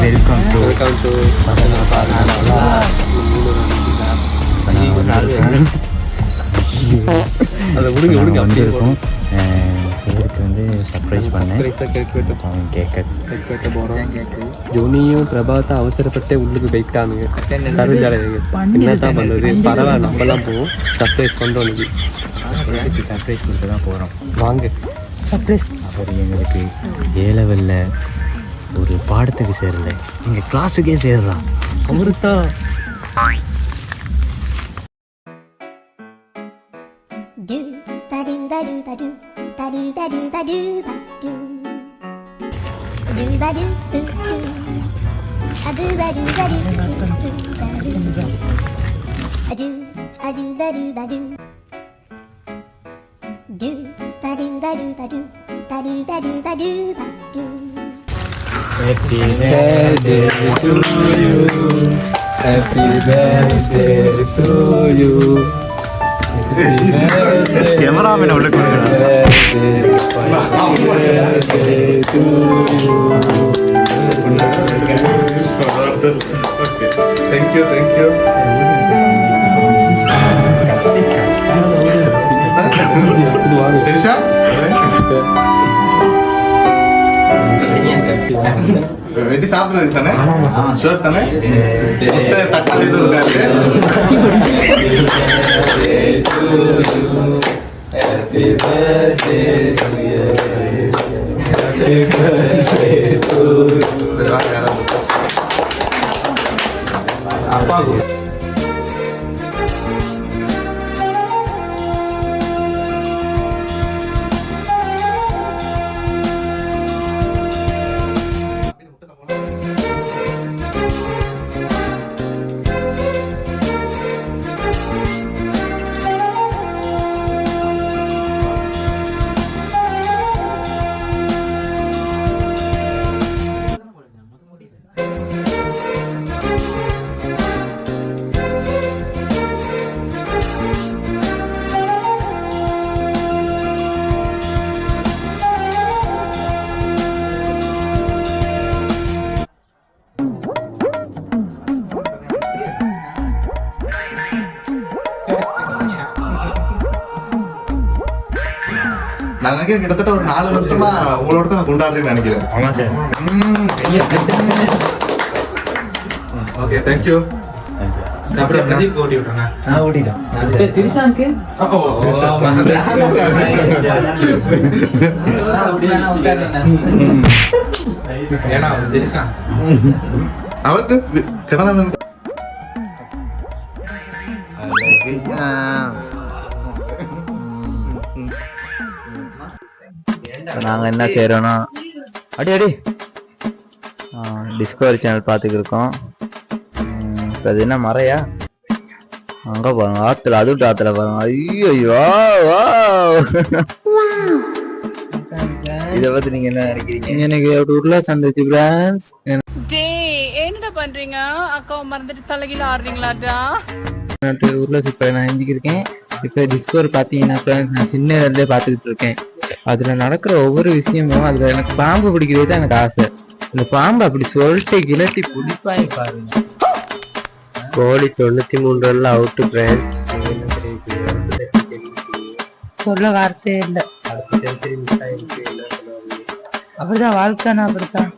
Welcome to welcome to அதை விடுங்க விடுங்க அப்படியே வந்திருக்கோம். சேருக்கு வந்து சர்ப்ரைஸ் பண்ணேன். கேட்க கேக் வெட்ட போகிறோம் ஜோனியும் பிரபாத்தை அவசரப்பட்டே உள்ளுக்கு போயிட்டானுங்க கருஞ்சாலைக்கு என்னதான் பண்ணுறது பரவாயில்ல நம்மலாம் போவோம். சர்ப்ரைஸ் கொண்டு வந்து. சேருக்கு சர்ப்ரைஸ் கொடுக்க தான் போகிறோம் வாங்க. அவர் எங்களுக்கு ஏ லெவலில் ஒரு பாடத்துக்கு சேரல எங்கள் கிளாஸுக்கே சேர்றான். அவரு தான் do ba do ba do ba do ba do ba do ba do Happy birthday to you. Happy birthday to you. Cameraman അവിടെ thank you thank you Teresa? வெட்டி சாப்பிடுறது தானே? ஷோர் தானே? தக்காளி எதுவும் இருக்காது நான் நினைக்கிறேன் கிட்டத்தட்ட ஒரு நாலு வருஷமா உங்களோட தான் நான் கொண்டாடுறேன்னு நினைக்கிறேன். ஆமாம் சார். ஓகே தேங்க்யூ நான் ஓட்டிட்டேன். அவருக்கு கிடந்தது நாங்கள் என்ன செய்கிறோன்னா அடி அடி. டிஸ்கவரி சேனல் பார்த்துக்கிட்டு இருக்கோம் இப்போ அது என்ன மறையா? அங்கே பாருங்க ஆற்றுல அதுவும் ஆற்றுல பாருங்க. ஐயோ ஐயோ வா இதை பற்றி நீங்கள் என்ன நினைக்கிறீங்க? எனக்கு உருளா சந்துச்சு பிரான்ஸ் என்னடா பண்றீங்க? அக்காவை மறந்துட்டு தலைகீழ ஆடுறீங்களாடா? நாட்டு ஊர்ல இப்போ நான் செஞ்சுக்கிருக்கேன். இப்போ டிஸ்கவர் பார்த்தீங்கன்னா நான் சின்ன இருந்தே பார்த்துக்கிட்டு இருக்கேன். அதுல நடக்கிற ஒவ்வொரு விஷயமும் அதுல எனக்கு பாம்பு பிடிக்கிறது தான் எனக்கு ஆசை. இந்த பாம்பு அப்படி சொல்லிட்டு கிளட்டி பிடிப்பாங்க பாருங்க. கோழி தொண்ணூத்தி மூணு ரன்ல அவுட் பிரான்ச் சொல்ல வார்த்தையே இல்லை. அப்படிதான் வாழ்க்கைனா அப்படித்தான்.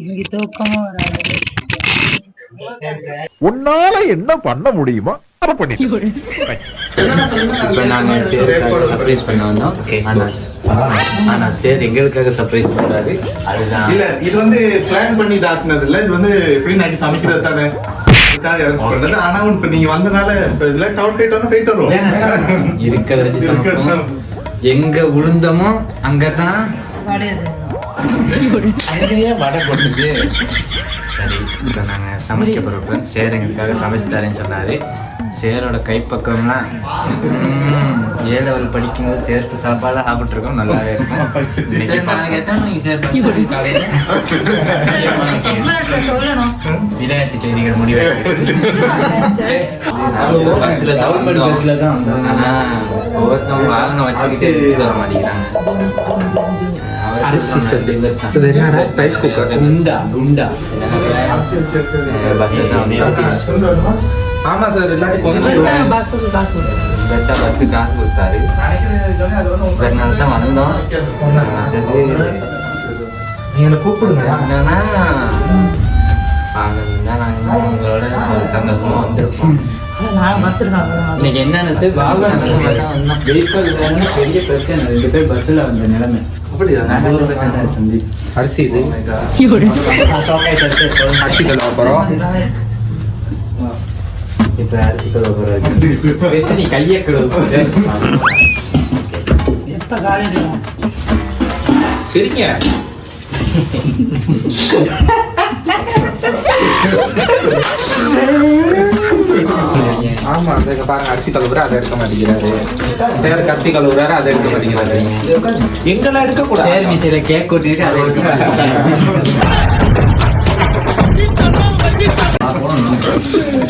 இன்னைக்கு தூக்கமும் வராது. உன்னால என்ன பண்ண முடியுமோ? அதை பண்ணி இப்போ நாங்கள் சேருக்காக சர்ப்ரைஸ் பண்ண வந்தோம். ஆனால் ஆனால் சேர் எங்களுக்காக சர்ப்ரைஸ் பண்ணுறாரு அதுதான். இல்ல இது வந்து பிளான் பண்ணி தாக்குனது இல்ல இது வந்து எப்படி நாட்டி சமைக்கிறது தானே? பண்றது. ஆனா இப்ப நீங்க வந்தனால இப்ப இதுல டவுட் ஆயிட்டோம்னா போயிட்டு வருவோம். இருக்கிறத வச்சு எங்க உளுந்தமோ அங்கதான். அங்கேயே வடை போட்டுது சரி இப்போ நாங்கள் சமைக்க போகிறோம் சேர் எங்களுக்காக சமைச்சு தரேன்னு சொன்னாரு. சேரோட கைப்பக்கம்லாம் ஏ லெவல் படிக்கும்போது சேர்த்து சாப்பாடு சாப்பிட்ருக்கோம் நல்லாவே இருக்கும். விளையாட்டு செய்திகள் முடிவு ஒவ்வொருத்தவங்க வாகனம் வச்சுக்கிட்டு வர மாட்டேங்கிறாங்க. அரிசி சொல்லி குண்டா குண்டா ஆமா சார் இல்லாட்டி காசு கொடுத்தாரு. அதனால தான் வந்தோம் நீங்க கூப்பிடுங்க. என்னன்னா நாங்கள் உங்களோட ஒரு சந்தோஷமா தான் இன்னைக்கு என்னன்னு பெரிய பிரச்சனை. ரெண்டு பேர் பஸ்ஸில் வந்த நிலைமை. அப்படியா? அரிசி இது. அரிசி கழுவ போகிறோம் இப்போ அரிசி கழுவ போகிறோம் ஃபஸ்ட்டு நீ கையை கழுவ எப்போ சரிங்க. ஆமா சார் இங்க பாருங்க அரிசி கழுவுற அதை எடுக்க மாட்டேங்கிறாரு. சார் கத்தி கழுவுறாரு அதை எடுக்க மாட்டேங்கிறாரு. எங்கெல்லாம் எடுக்க கூடாது சேர் மிஷினில் கேக் கொட்டிட்டு அதை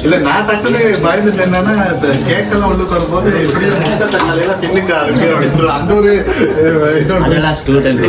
இல்ல நான் டக்குனு பயந்துட்டு என்னன்னா இந்த கேக்கெல்லாம் உள்ளுக்கு வரும்போது எப்படி முட்டை தக்காளியெல்லாம் தின்னுக்கா இருக்கு அப்படின்ற அந்த ஒரு இதோட ஸ்டூடெண்ட்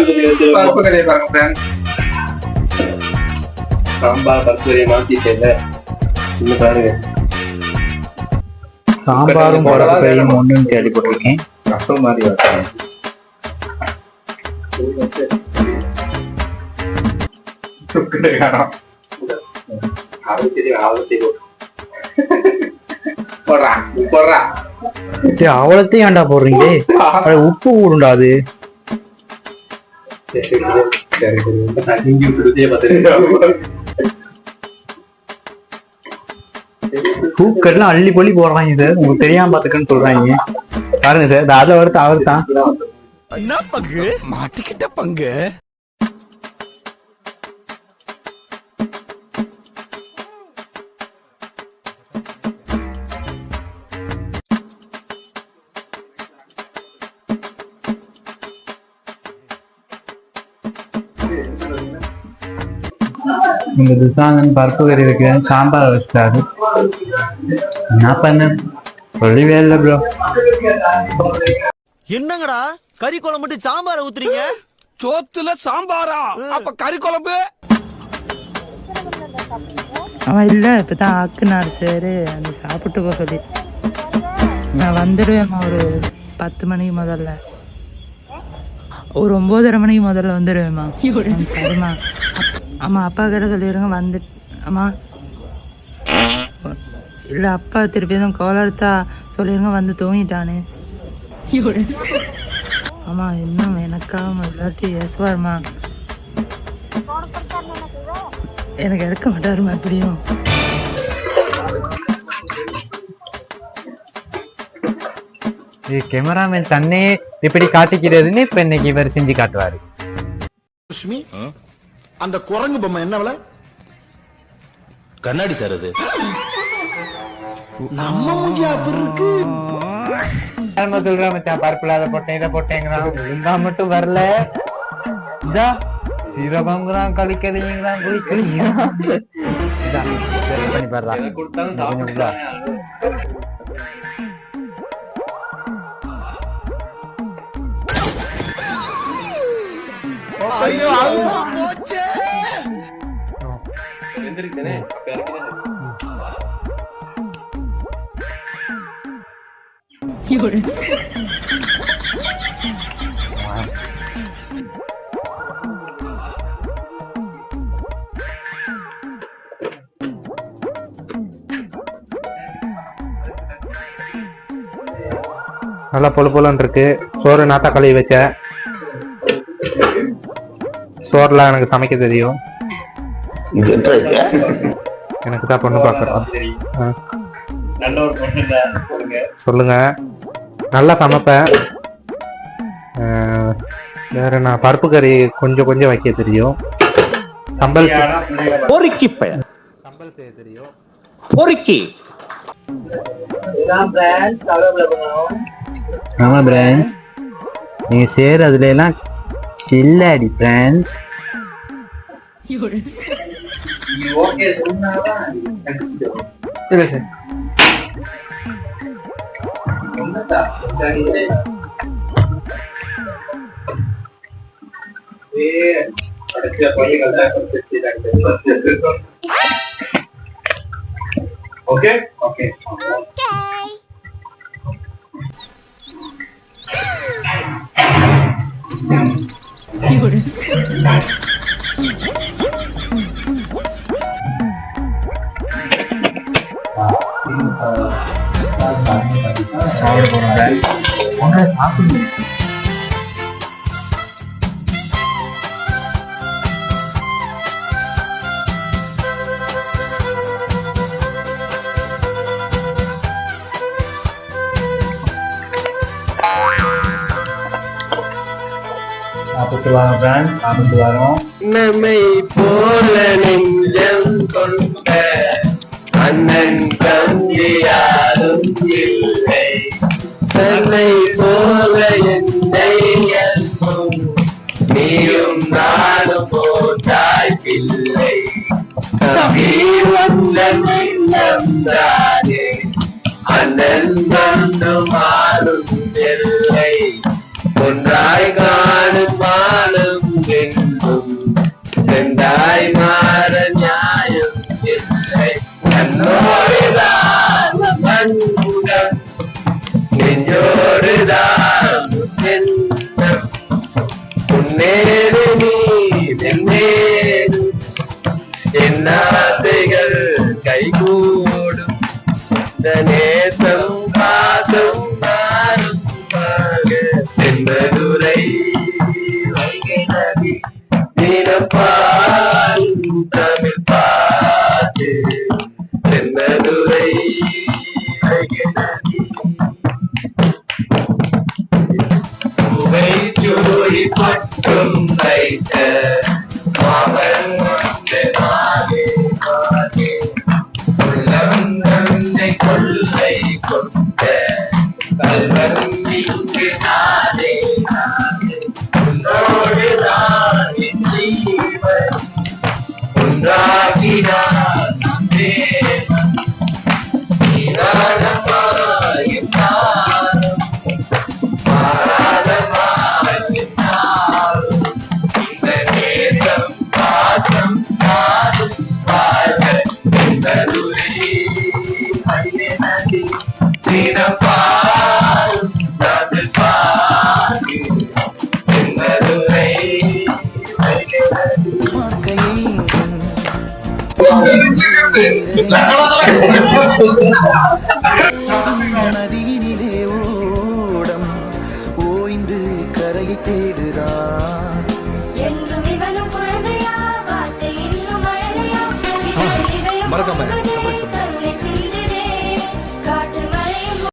பருப்பு கதையை பாருங்க. சாம்பார் பருப்பு மாத்திட்டேன் இன்னும் பாருங்க சாம்பாரும் கேள்விப்பட்டிருக்கேன். மாதிரி காரம் ஆபத்தி போடுறா போடுறா அவ்வளோத்தையும் ஏன்டா போடுறீங்க? உப்பு கூடுண்டா அது? இஞ்சி பூக்கெல்லாம் அள்ளி பொள்ளி போடுறாங்க சார் உங்களுக்கு தெரியாம பாத்துக்கன்னு சொல்றாங்க. பாருங்க சார் அதை வருத்து அவர் தான். இந்த துசாங்கன் பருப்பு கறி வைக்கிறேன். சாம்பார் வச்சிட்டாரு. என்ன பண்ண? சொல்லவே இல்லை ப்ரோ என்னங்கடா? கறி குழம்பு மட்டும் சாம்பார ஊத்துறீங்க? சோத்துல சாம்பாரா? அப்ப கறி குழம்பு? அவன் இல்லை இப்போ தான் ஆக்குனார் சார். அந்த சாப்பிட்டு போக சொல்லி நான் வந்துடுவேம்மா ஒரு பத்து மணிக்கு முதல்ல. ஒரு ஒம்போதரை மணிக்கு முதல்ல வந்துடுவேம்மா சரிம்மா. ஆமாம் அப்பா கிட்ட சொல்லிடுங்க வந்து அம்மா. இல்லை அப்பா திருப்பி எதுவும் கோல் எடுத்தா சொல்லிடுங்க வந்து தூங்கிட்டானு. ஆமாம் இன்னும் எனக்காக இல்லாட்டி ஏசுவாருமா எனக்கு எடுக்க மாட்டாருமா எப்படியும். இது கேமராமேன் தன்னை இப்படி காட்டிக்கிறதுன்னு இப்ப இன்னைக்கு இவர் செஞ்சு காட்டுவாரு. அந்த குரங்கு பொம்மை என்ன கண்ணாடி சார் அது. நம்ம நம்ம சொல்றேன் மச்சான்? பருப்புல அதை போட்டேன் இதை போட்டேங்கிறான். இருந்தா மட்டும் வரல. இதா சீரகங்கிறான் களிக்கலிங்கிறான். குளிக்கலிங்கிறான் பண்ணி பாடுறா நல்லா பொழு பொழுன்னு இருக்கு. சோறு நாத்தா கழுவி வச்ச சோறுலாம் எனக்கு சமைக்க தெரியும். எனக்கு தான் பொண்ணு பார்க்குறோம். சொல்லுங்க. நல்லா சமைப்பேன். வேற நான் பருப்பு கறி கொஞ்சம் கொஞ்சம் வைக்க தெரியும். சம்பல் பொறுக்கி சம்பல் செய்ய தெரியும். பொறுக்கி. ஆமா பிரான்ஸ் நீங்க செய்யறதுல எல்லாம் கில்லாடி பிரான்ஸ் 요래. 이렇게 동남아 장치죠. 그래. 동남아 장치네. 예. 그렇게 보니까 나 컨셉이 오케이? 오케이. 오케이. ஓகே ஓகே சாப்பிடுங்க சாப்பிட்டு வரோம் பிரான்ஸ் சாப்பிட்டு வரோம் நம்மை போல நெஞ்சம் கொண்ட அண்ணன் தம்பி யாரும் இல்லை தன்னை போல நீயும் நானும் போட்டாய் பிள்ளை. தானே அண்ணன் மாறும் இல்லை ஒன்றாய் ஜோடி பட்டும் வைத்த மாமன் வந்து மாதே மாதே உள்ளம் நன்னை கொள்ளை கொண்ட கல்வன் இங்கு நானே நானே உன்னோடு நான் என் ஜீவன் ஒன்றாகினான் 来来来，